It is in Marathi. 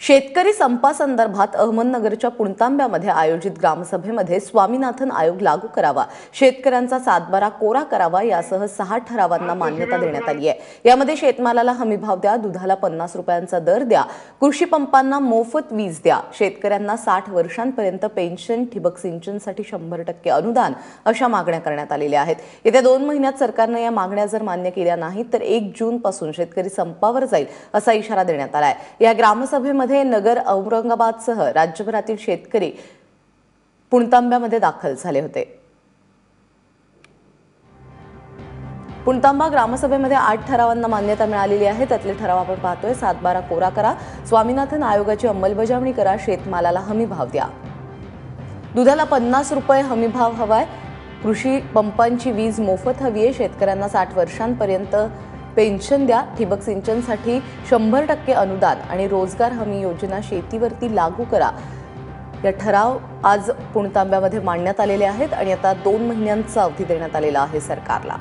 शेतकरी संपासंदर्भात अहमदनगरच्या पुणतांब्यामध्ये आयोजित ग्रामसभेमध्ये स्वामीनाथन आयोग लागू करावा शेतकऱ्यांचा सातबारा कोरा करावा यासह सहा ठरावांना मान्यता देण्यात आली आहे. यामध्ये शेतमालाला हमीभाव द्या दुधाला पन्नास रुपयांचा दर द्या कृषी पंपांना मोफत वीज द्या शेतकऱ्यांना साठ वर्षांपर्यंत पेन्शन ठिबक सिंचनसाठी शंभर टक्के अनुदान अशा मागण्या करण्यात आलेल्या आहेत. येत्या दोन महिन्यात सरकारनं या मागण्या जर मान्य केल्या नाहीत तर एक जून पासून शेतकरी संपावर जाईल असा इशारा देण्यात आला आहे या ग्रामसभेमध्ये नगर औरंगाबादसह राज्यभरातील शेतकरी पुणतांब्यामध्ये दाखल झाले होते. पुणतांबा ग्रामसभेमध्ये आठ ठरावांना मान्यता मिळालेली आहे. त्यातले ठराव आपण पाहतोय. सातबारा कोरा करा. स्वामीनाथन आयोगाची अंमलबजावणी करा. शेतमालाला हमी भाव द्या. दुधाला पन्नास रुपये हमीभाव हवाय. कृषी पंपांची वीज मोफत हवी आहे. शेतकऱ्यांना साठ वर्षांपर्यंत पेन्शन द्या ठिबक सिंचनसाठी शंभर टक्के अनुदान आणि रोजगार हमी योजना शेतीवरती लागू करा. या ठराव आज पुणतांब्यामध्ये मांडण्यात आलेले आहेत आणि आता दोन महिन्यांचा अवधी देण्यात आलेला आहे सरकारला.